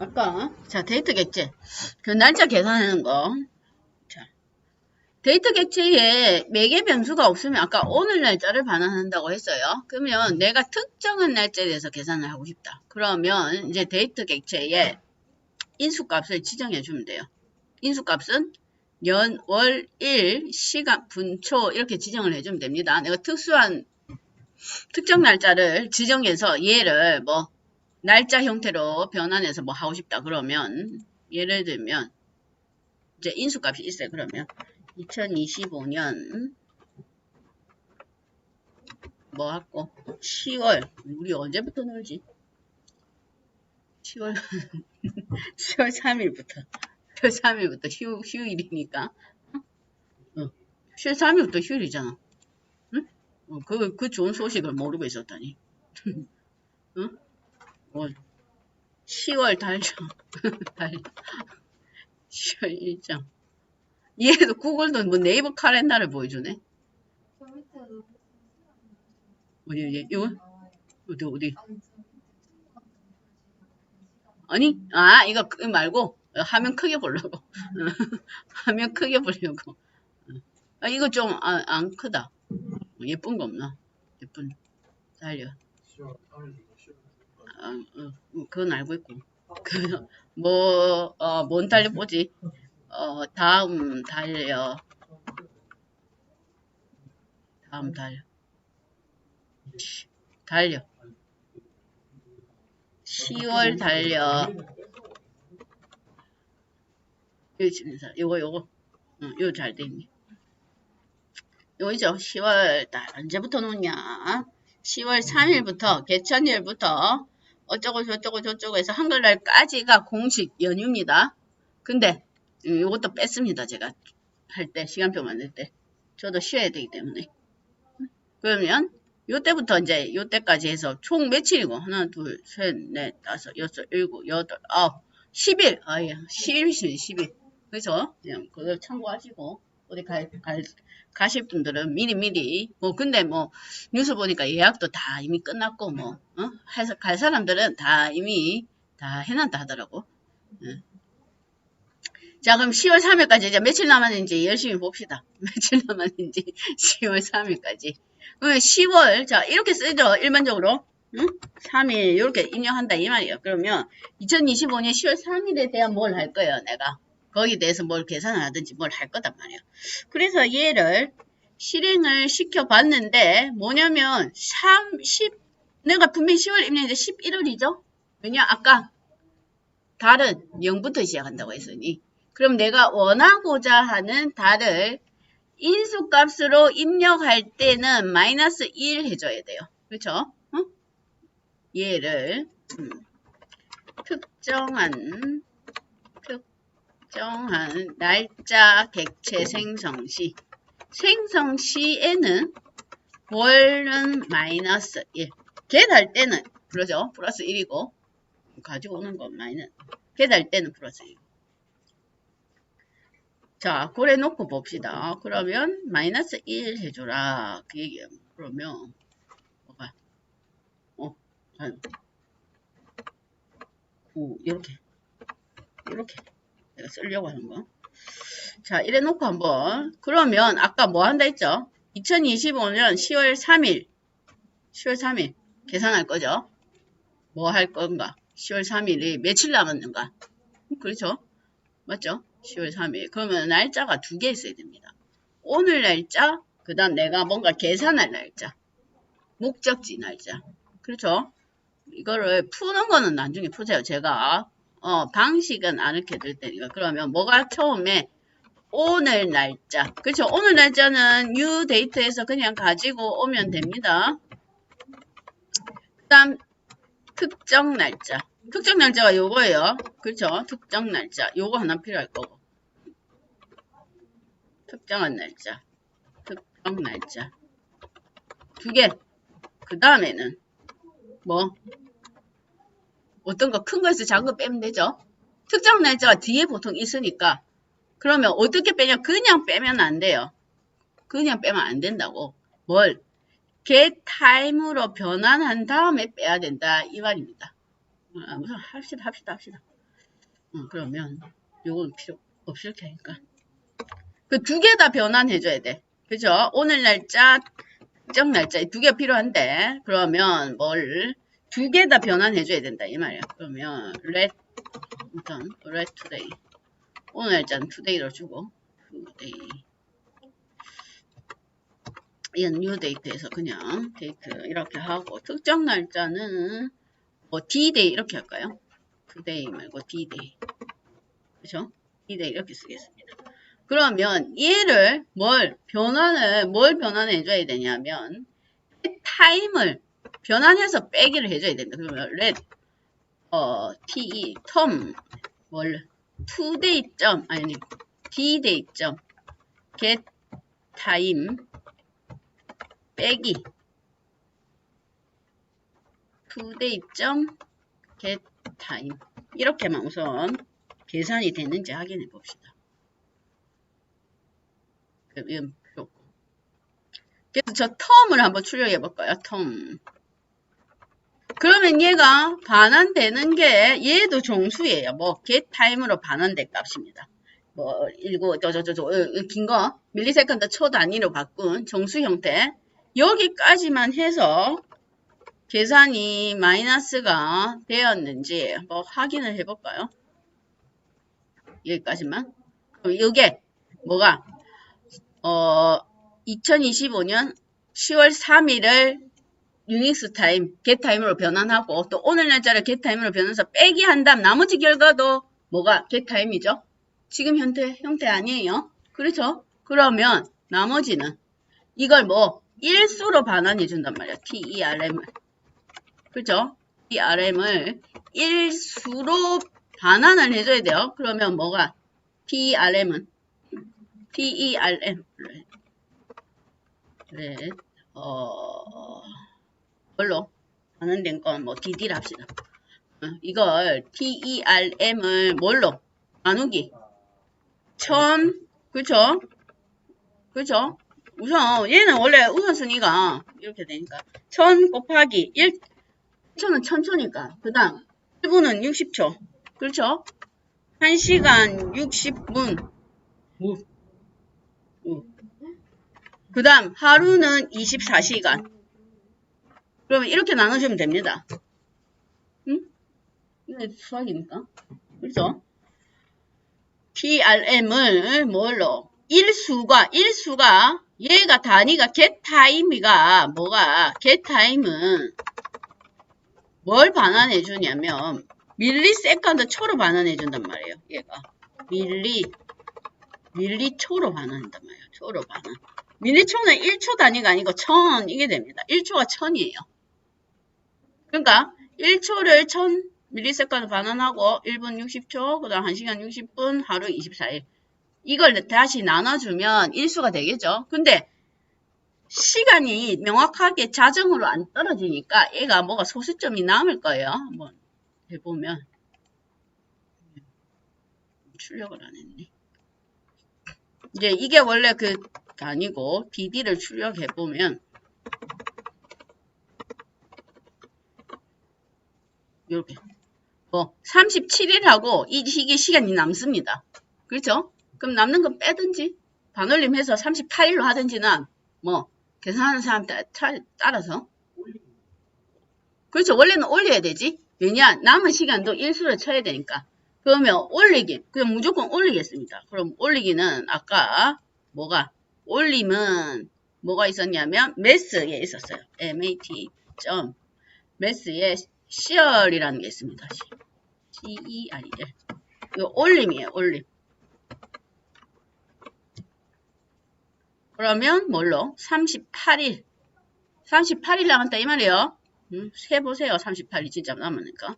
아까 자 데이터 객체 그 날짜 계산하는 거. 자 데이터 객체에 매개 변수가 없으면 아까 오늘 날짜를 반환한다고 했어요. 그러면 내가 특정한 날짜에 대해서 계산을 하고 싶다. 그러면 이제 데이터 객체에 인수값을 지정해 주면 돼요. 인수값은 연, 월, 일, 시간, 분, 초 이렇게 지정을 해주면 됩니다. 내가 특수한 특정 날짜를 지정해서 얘를 뭐 날짜 형태로 변환해서 뭐 하고 싶다 그러면 예를 들면 이제 인수값이 있어요. 그러면 2025년 뭐 하고 10월 우리 언제부터 놀지? 10월 10월 3일부터 10월 3일부터 휴, 휴일이니까 어, 10월 3일부터 휴일이잖아. 응? 어, 그, 그 좋은 소식을 모르고 있었다니. 응? 뭐 10월 달력 달력 10월 일정 얘도 구글도 뭐 네이버 카렌다를 보여주네? 어디 어디 이거? 어디 어디? 아니 아 이거 그 말고 화면 크게 보려고. 화면 크게 보려고. 아 이거 좀 안 크다. 예쁜 거 없나? 예쁜 달려. 아, 어, 그건 알고 있고. 그, 뭐, 어, 뭔 달려 보지? 어, 다음 달려. 다음 달려. 달려. 10월 달려. 여기 지금 사 요거, 요거. 응, 요거 잘 돼있네. 요거죠. 10월 달. 언제부터 놓냐? 10월 3일부터, 개천일부터, 어쩌고 저쩌고 저쩌고 해서 한글날까지가 공식 연휴입니다. 근데 음, 이것도 뺐습니다. 제가. 할 때 시간표 만들 때. 저도 쉬어야 되기 때문에. 그러면 요때부터 이제 요때까지 해서 총 며칠이고? 하나 둘 셋 넷 다섯 여섯 일곱 여덟 아홉 10일. 아예 10일이시 10일. 그래서 그냥 그걸 참고하시고 어디 가, 가, 가실 분들은 미리미리 뭐 근데 뭐 뉴스 보니까 예약도 다 이미 끝났고 뭐 어? 해서 갈 사람들은 다 이미 다 해놨다 하더라고 예. 자 그럼 10월 3일까지 이제 며칠 남았는지 열심히 봅시다 며칠 남았는지 10월 3일까지 그러면 10월 자 이렇게 쓰죠 일반적으로 응? 3일 이렇게 인용한다 이 말이에요 그러면 2025년 10월 3일에 대한 뭘 할 거예요 내가 거기에 대해서 뭘 계산을 하든지 뭘 할 거단 말이에요. 그래서 얘를 실행을 시켜봤는데 뭐냐면 3, 10 내가 분명히 10월 입력인데 11월이죠? 왜냐 아까 달은 0부터 시작한다고 했으니 그럼 내가 원하고자 하는 달을 인수값으로 입력할 때는 마이너스 1 해줘야 돼요. 그렇죠? 어? 얘를 음, 특정한 정한 날짜 객체 생성 시 생성 시에는 월은 마이너스 1 개달 때는 그러죠 플러스 1이고 가지고 오는 건 마이너스 개달 때는 플러스 1 자, 그래 놓고 봅시다. 그러면 마이너스 1 해줘라. 그 얘기야. 그러면 뭐가? 어, 한 9, 이렇게. 이렇게. 내가 쓰려고 하는 거. 자, 이래 놓고 한번. 그러면 아까 뭐 한다 했죠? 2025년 10월 3일. 10월 3일. 계산할 거죠? 뭐 할 건가? 10월 3일이 며칠 남았는가? 그렇죠? 맞죠? 10월 3일. 그러면 날짜가 두 개 있어야 됩니다. 오늘 날짜, 그 다음 내가 뭔가 계산할 날짜. 목적지 날짜. 그렇죠? 이거를 푸는 거는 나중에 푸세요. 제가 어, 방식은 안될 테니까. 그러면 뭐가 처음에 오늘 날짜. 그렇죠? 오늘 날짜는 new date에서 그냥 가지고 오면 됩니다. 그 다음 특정 날짜. 특정 날짜가 요거예요. 그렇죠? 특정 날짜. 요거 하나 필요할 거고. 특정한 날짜. 특정 날짜. 두 개. 그 다음에는 뭐 어떤 거 큰 거에서 작은 거 빼면 되죠. 특정 날짜가 뒤에 보통 있으니까 그러면 어떻게 빼냐 그냥 빼면 안 돼요. 그냥 빼면 안 된다고. 뭘? get time으로 변환한 다음에 빼야 된다 이 말입니다. 아, 무슨 합시다 합시다 합시다. 응, 그러면 요건 필요 없을 테니까. 그 두 개 다 변환해줘야 돼. 그죠? 오늘 날짜, 특정 날짜 두 개 필요한데 그러면 뭘 두 개 다 변환해줘야 된다 이 말이야. 그러면 let 일단 let today 오늘 날짜는 today로 주고 today 이건 new date에서 그냥 데이트 이렇게 하고 특정 날짜는 뭐 d-day 이렇게 할까요? today 말고 d-day 그죠? d-day 이렇게 쓰겠습니다. 그러면 얘를 뭘 변환을 뭘 변환해 줘야 되냐면 타임을 변환해서 빼기를 해줘야 된다. 그러면 let 어 te term 뭘 today 점 아니 dday 점 get time 빼기 today 점 get time 이렇게만 우선 계산이 되는지 확인해 봅시다. 없고. 그래서 저 텀을 한번 출력해 볼까요? 텀. 그러면 얘가 반환되는 게 얘도 종수예요. 뭐 get time으로 반환될 값입니다. 뭐 일고 저저저저 긴 거 밀리세컨드 초 단위로 바꾼 정수 형태 여기까지만 해서 계산이 마이너스가 되었는지 뭐 확인을 해볼까요? 여기까지만. 그럼 이게 뭐가 어 2025년 10월 3일을 유닉스 타임, get 타임으로 변환하고 또 오늘 날짜를 get 타임으로 변해서 빼기 한 다음 나머지 결과도 뭐가 get 타임이죠? 지금 형태 형태 아니에요? 그렇죠? 그러면 나머지는 이걸 뭐 일수로 반환해 준단 말이야. TERM을. 그죠? TERM을 일수로 반환을 해줘야 돼요. 그러면 뭐가 TERM은 TERM 네, 어, 뭘로 반환된 건뭐 DD를 합시다. 어, 이걸 TERM을 뭘로? 나누기. 천 그쵸? 그쵸? 우선 얘는 원래 우선순위가 이렇게 되니까. 천 곱하기 1 천은 천초니까. 그 다음 1분은 60초. 그렇죠? 1시간 60분. 그 다음 하루는 24시간 그러면 이렇게 나눠주면 됩니다. 응? 이게 수학이니까. 그렇죠? PRM을 뭘로? 일수가 일수가 얘가 단위가 gettime이가 뭐가? gettime은 뭘 반환해 주냐면 밀리세컨드 초로 반환해 준단 말이에요 얘가. 밀리 밀리초로 반환한단 말이에요 초로 반환. 밀리초는 1초 단위가 아니고 천 이게 됩니다. 1초가 천이에요 그러니까 1초를 1000 밀리세컨드 반환하고 1분 60초, 그 다음 1시간 60분, 하루 24일. 이걸 다시 나눠주면 일수가 되겠죠. 근데 시간이 명확하게 자정으로 안 떨어지니까 얘가 뭐가 소수점이 남을 거예요. 한번 해보면. 출력을 안 했네. 이제 이게 원래 그 아니고 DD를 출력해보면 이렇게 뭐 37일하고 이 시기 시간이 남습니다. 그렇죠? 그럼 남는 건 빼든지 반올림해서 38일로 하든지는 뭐 계산하는 사람 따, 따라서 그렇죠. 원래는 올려야 되지. 왜냐 남은 시간도 일수를 쳐야 되니까. 그러면 올리기 그냥 무조건 올리겠습니다. 그럼 올리기는 아까 뭐가 올림은 뭐가 있었냐면 매스에 있었어요. mat 점 매스에 시얼이라는 게 있습니다. C-E-R-L. 이거 올림이에요, 올림. 그러면 뭘로? 38일. 38일 남았다 이 말이에요. 음, 세보세요. 38일 진짜 남았니까.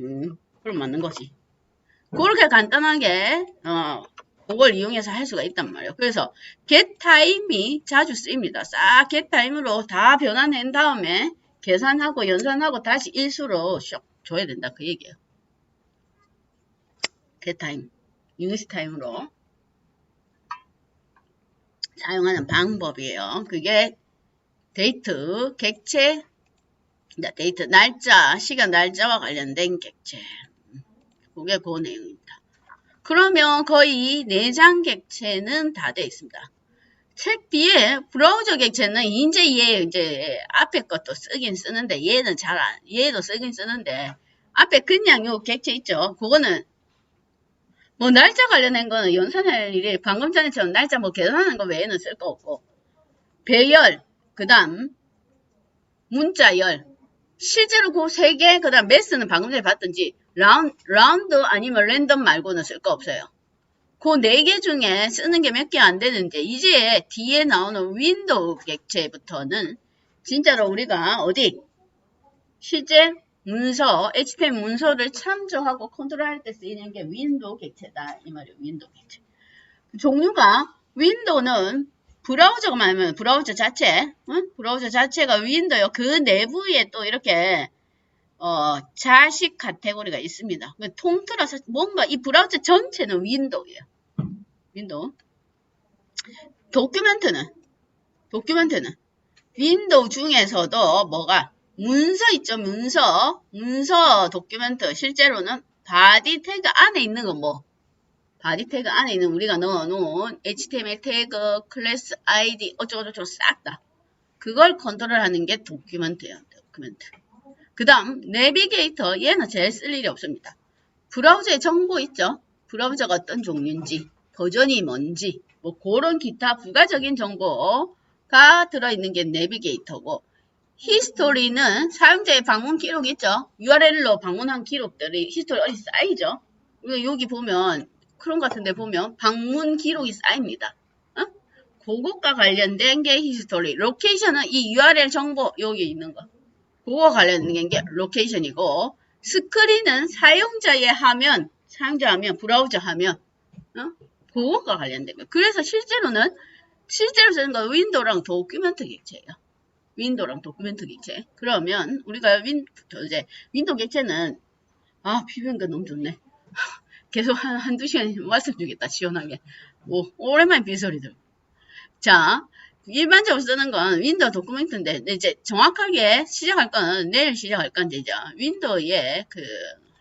음, 그럼 맞는 거지. 그렇게 간단하게 어, 그걸 이용해서 할 수가 있단 말이에요. 그래서 gettime이 자주 쓰입니다. 싹 gettime으로 다 변환한 다음에 계산하고 연산하고 다시 일수로 슉 줘야 된다 그 얘기예요. getTime, 유니스 타임으로 사용하는 방법이에요. 그게 데이트, 객체, 데이트 날짜, 시간 날짜와 관련된 객체. 그게 그 내용입니다. 그러면 거의 내장 객체는 다 되어 있습니다. 책 뒤에 브라우저 객체는 이제 얘 이제 앞에 것도 쓰긴 쓰는데 얘는 잘 안, 얘도 쓰긴 쓰는데 앞에 그냥 요 객체 있죠. 그거는 뭐 날짜 관련된 거는 연산할 일이 방금 전에처럼 날짜 뭐 계산하는 거 외에는 쓸 거 없고 배열 그 다음 문자열 실제로 그 세 개, 그 다음 매스는 방금 전에 봤던지 라운, 라운드 아니면 랜덤 말고는 쓸 거 없어요. 그 네 개 중에 쓰는 게 몇 개 안 되는데 이제 뒤에 나오는 윈도우 객체부터는 진짜로 우리가 어디 실제 문서, HTML 문서를 참조하고 컨트롤할 때 쓰이는 게 윈도우 객체다. 이 말이에요. 윈도우 객체. 종류가 윈도우는 브라우저가 말하면 브라우저 자체, 응? 브라우저 자체가 윈도우요. 그 내부에 또 이렇게 어, 자식 카테고리가 있습니다. 통틀어서 뭔가 이 브라우저 전체는 윈도우예요. 윈도우. 도큐멘트는 도큐멘트는 윈도우 중에서도 뭐가 문서 있죠, 문서. 문서 도큐멘트. 실제로는 바디 태그 안에 있는 건 뭐? 바디 태그 안에 있는 우리가 넣어놓은 HTML 태그, 클래스 아이디, 어쩌고저쩌고 싹 다. 그걸 컨트롤하는 게 도큐멘트예요. 도큐멘트. 그 다음 내비게이터 얘는 제일 쓸 일이 없습니다. 브라우저에 정보 있죠. 브라우저가 어떤 종류인지 버전이 뭔지 뭐 그런 기타 부가적인 정보가 들어있는 게 내비게이터고 히스토리는 사용자의 방문 기록 있죠. URL로 방문한 기록들이 히스토리 어디 쌓이죠. 여기 보면 크롬 같은 데 보면 방문 기록이 쌓입니다. 어? 그것과 관련된 게 히스토리. 로케이션은 이 URL 정보 여기 있는 거. 그거 관련된 게 로케이션이고 스크린은 사용자의 화면, 사용자 화면, 브라우저 화면 어? 그것과 관련된 거. 그래서 실제로는 실제로 쓰는 건 윈도우랑 도큐멘트 객체예요. 윈도우랑 도큐멘트 객체. 그러면 우리가 윈, 이제 윈도우 객체는 아거 너무 좋네. 계속 한, 한두 시간 말씀 주겠다, 시원하게. 오, 오랜만에 빈소리 들. 자, 일반적으로 쓰는 건 윈도우 도큐멘트인데, 이제 정확하게 시작할 건 내일 시작할 건데, 이제 윈도우에 그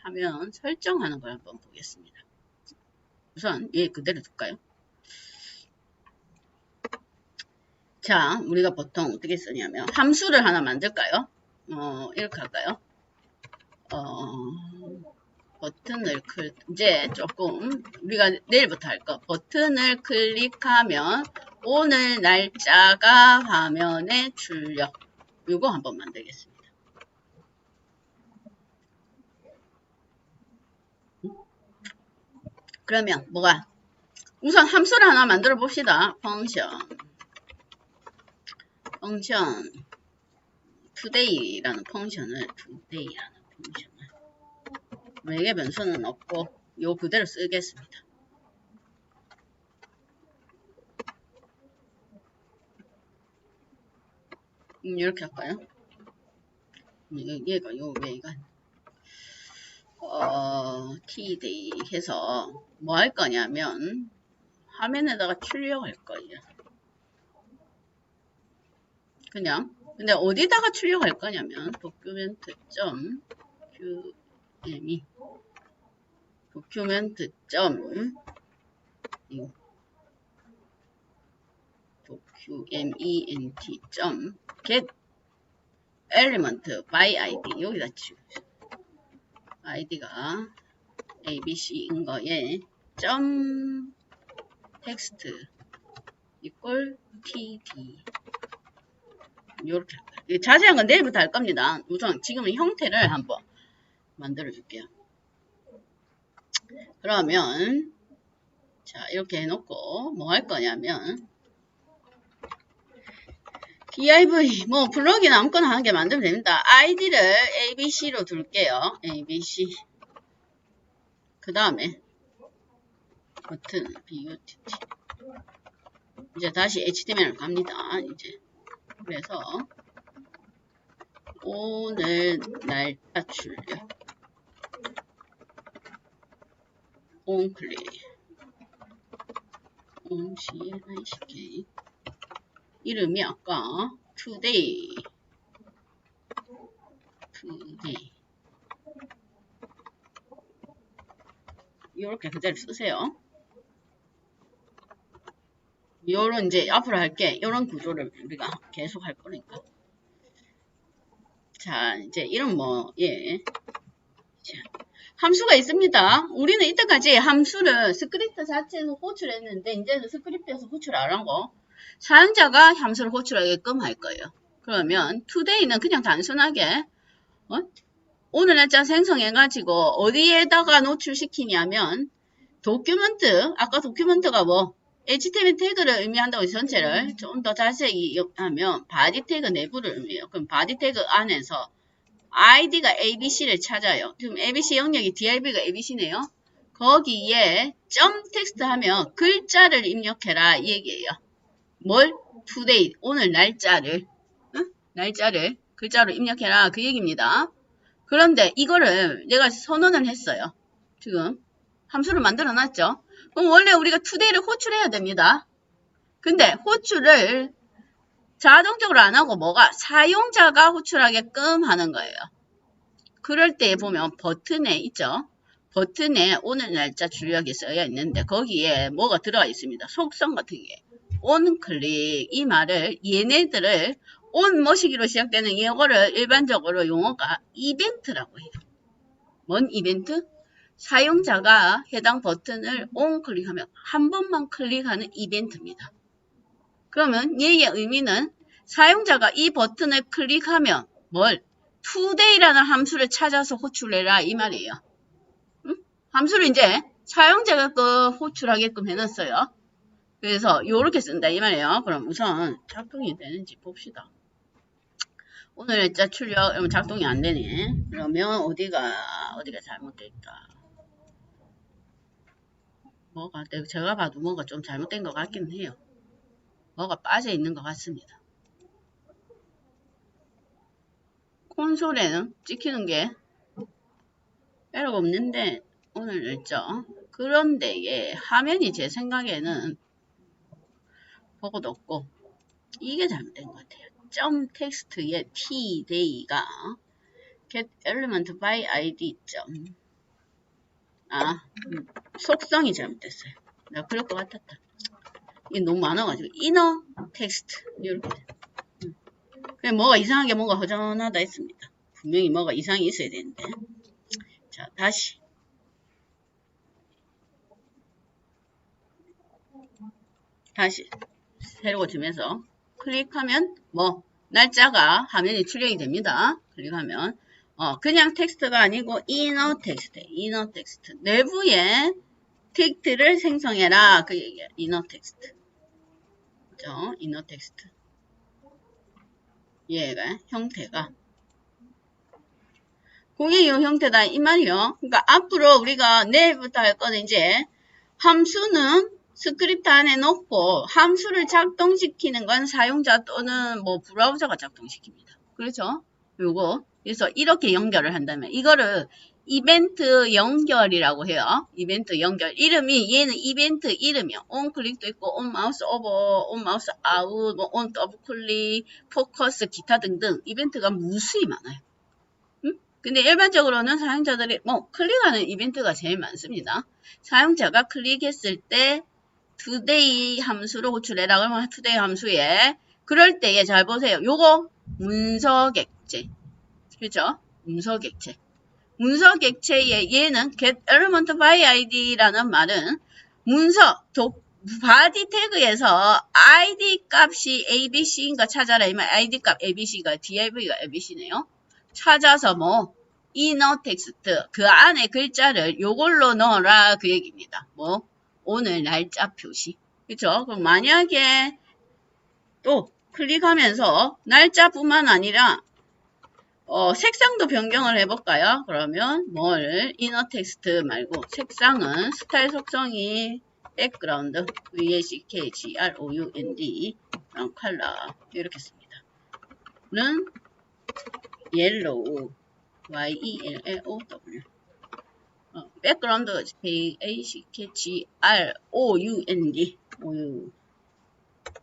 화면 설정하는 걸 한번 보겠습니다. 우선 얘 그대로 둘까요? 자, 우리가 보통 어떻게 쓰냐면 함수를 하나 만들까요? 어, 이렇게 할까요? 어, 버튼을 클 이제 조금 우리가 내일부터 할 거 버튼을 클릭하면 오늘 날짜가 화면에 출력 이거 한번 만들겠습니다. 그러면 뭐가 우선 함수를 하나 만들어 봅시다. 펑션 펑션 today라는 펑션을 today라는 펑션을 외계 변수는 없고 요 그대로 쓰겠습니다. 이렇게 할까요? 얘가 요 얘가 어 tday 해서 뭐 할 거냐면 화면에다가 출력할 거예요. 그냥 근데 어디다가 출력할 거냐면 document.qme document. 이거 document. get element by id 여기다 치우죠. id가 abc인 거에 점 텍스트 이꼴 td 이렇게 할까요? 자세한 건 내일부터 할 겁니다. 우선 지금은 형태를 한번 만들어 줄게요. 그러면 자 이렇게 해놓고 뭐 할 거냐면 div 뭐 블럭이나 아무거나 한 개 만들면 됩니다. id를 abc로 둘게요. abc 그 다음에 버튼 butt 이제 다시 html 갑니다. 이제 그래서 오늘 날짜 출력 온클릭 onCLICK 이름이 아까 today today 이렇게 그대로 쓰세요. 요런 이제 앞으로 할게 요런 구조를 우리가 계속 할 거니까. 자, 이제 이런 뭐, 예. 자, 함수가 있습니다. 우리는 이때까지 함수를 스크립트 자체에서 호출했는데, 이제는 스크립트에서 호출 안 하고, 사용자가 함수를 호출하게끔 할 거예요. 그러면, today는 그냥 단순하게, 어? 오늘 날짜 생성해가지고, 어디에다가 노출시키냐면, 도큐먼트, 아까 도큐먼트가 뭐, HTML 태그를 의미한다고 해서 전체를 좀 더 자세히 하면 바디 태그 내부를 의미해요. 그럼 바디 태그 안에서 id가 abc를 찾아요. 지금 abc 영역이 dirb가 abc네요. 거기에 점 텍스트 하면 글자를 입력해라 이 얘기예요. 뭘? today 오늘 날짜를 응? 날짜를 글자로 입력해라 그 얘기입니다. 그런데 이거를 내가 선언을 했어요. 지금 함수를 만들어 놨죠. 그럼 원래 우리가 today를 호출해야 됩니다. 근데 호출을 자동적으로 안 하고 뭐가 사용자가 호출하게끔 하는 거예요. 그럴 때 보면 버튼에 있죠. 버튼에 오늘 날짜 출력이 써야 있는데 거기에 뭐가 들어가 있습니다. 속성 같은 게. 온 클릭 이 말을 얘네들을 온 머시기로 시작되는 이거를 일반적으로 용어가 이벤트라고 해요. 뭔 이벤트? 사용자가 해당 버튼을 온 클릭하면 한 번만 클릭하는 이벤트입니다. 그러면 얘의 의미는 사용자가 이 버튼을 클릭하면 뭘 today라는 함수를 찾아서 호출해라 이 말이에요. 응? 함수를 이제 사용자가 그 호출하게끔 해놨어요. 그래서 이렇게 쓴다 이 말이에요. 그럼 우선 작동이 되는지 봅시다. 오늘 일자 출력 이러면 작동이 안 되네. 그러면 어디가 어디가 잘못될까? 뭐가 내가 제가 봐도 뭐가 좀 잘못된 것 같긴 해요. 뭐가 빠져 있는 것 같습니다. 콘솔에는 찍히는 게 에러가 없는데 오늘 일정 그런데 예, 화면이 제 생각에는 보고도 없고 이게 잘못된 것 같아요. 점 텍스트의 t day가 get element by id 점 아, 음, 속성이 잘못됐어요. 내가 그럴 것 같았다. 이게 너무 많아가지고 inner text 이렇게 음. 그냥 뭐가 이상하게 뭔가 허전하다 했습니다. 분명히 뭐가 이상이 있어야 되는데 자 다시 다시 새로 고치면서 클릭하면 뭐 날짜가 화면이 출력이 됩니다. 클릭하면 어, 그냥 텍스트가 아니고 inner text, inner text. 내부에 텍스트를 생성해라. 그 얘기야. inner text. 그죠? inner text. 얘가 형태가 공익용 형태다 이 말이요. 그러니까 앞으로 우리가 내일부터 할 거는 이제 함수는 스크립트 안에 넣고 함수를 작동시키는 건 사용자 또는 뭐 브라우저가 작동시킵니다. 그렇죠? 요거 그래서 이렇게 연결을 한다면 이거를 이벤트 연결이라고 해요. 이벤트 연결. 이름이 얘는 이벤트 이름이요. 온 클릭도 있고 온 마우스 오버, 온 마우스 아웃, 뭐온 더블 클릭, 포커스, 기타 등등 이벤트가 무수히 많아요. 음? 근데 일반적으로는 사용자들이 뭐 클릭하는 이벤트가 제일 많습니다. 사용자가 클릭했을 때 today 함수로 호출해라 그러면 today 함수에 그럴 때에 잘 보세요. 요거 문서 객체. 그죠? 문서 객체. 문서 객체의 얘는 get element by id라는 말은 문서 도, 바디 태그에서 id 값이 abc인가 찾아라. 이말 id 값 abc가 div가 abc네요. 찾아서 뭐 inner text 그 안에 글자를 요걸로 넣어라 그 얘기입니다. 뭐 오늘 날짜 표시. 그쵸? 그럼 만약에 또 클릭하면서 날짜뿐만 아니라 어, 색상도 변경을 해볼까요? 그러면 뭘 이너 텍스트 말고 색상은 스타일 속성이 백그라운드 VACK-GROUND 컬러 이렇게 씁니다. 는 옐로우 Y-E-L-L-O-W 어, 백그라운드 V-A-C-K-G-R-O-U-N-D OU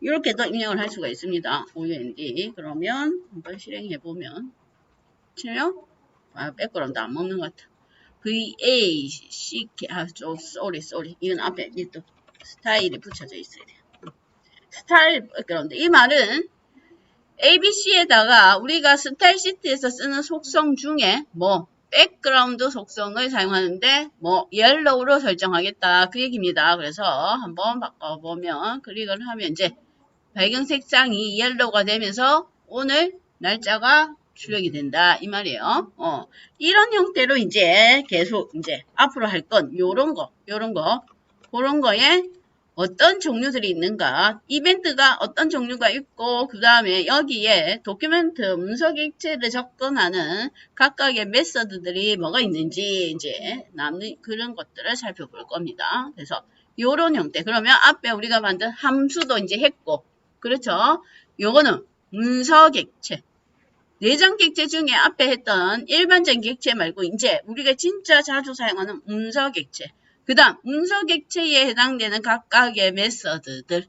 이렇게도 입력을 할 수가 있습니다. OUND 그러면 한번 실행해 보면 그래요? 아, 백그라운드 안 먹는 것 같아. V A C K 아, 저 쏘리 쏘리 이건 앞에 이또 스타일이 붙여져 있어야 돼요. 스타일 그런데 이 말은 ABC에다가 우리가 스타일 시트에서 쓰는 속성 중에 뭐 백그라운드 속성을 사용하는데 뭐 옐로우로 설정하겠다 그 얘기입니다. 그래서 한번 바꿔보면 클릭을 하면 이제 배경 색상이 옐로우가 되면서 오늘 날짜가 출력이 된다 이 말이에요. 어, 이런 형태로 이제 계속 이제 앞으로 할 건 요런 거 요런 거 그런 거에 어떤 종류들이 있는가 이벤트가 어떤 종류가 있고 그 다음에 여기에 도큐멘트 문서 객체를 접근하는 각각의 메서드들이 뭐가 있는지 이제 남는 그런 것들을 살펴볼 겁니다. 그래서 요런 형태 그러면 앞에 우리가 만든 함수도 이제 했고 그렇죠. 요거는 문서 객체 내장 객체 중에 앞에 했던 일반적인 객체 말고 이제 우리가 진짜 자주 사용하는 문서 객체 그 다음 문서 객체에 해당되는 각각의 메서드들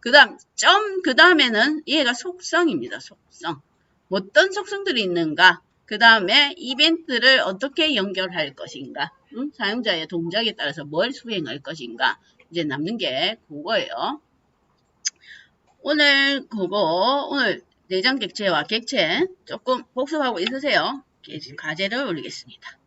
그 다음 점 그 다음에는 얘가 속성입니다. 속성 어떤 속성들이 있는가 그 다음에 이벤트를 어떻게 연결할 것인가 응? 사용자의 동작에 따라서 뭘 수행할 것인가 이제 남는 게 그거예요. 오늘 그거 오늘 내장 객체와 객체 조금 복습하고 있으세요. 과제를 올리겠습니다.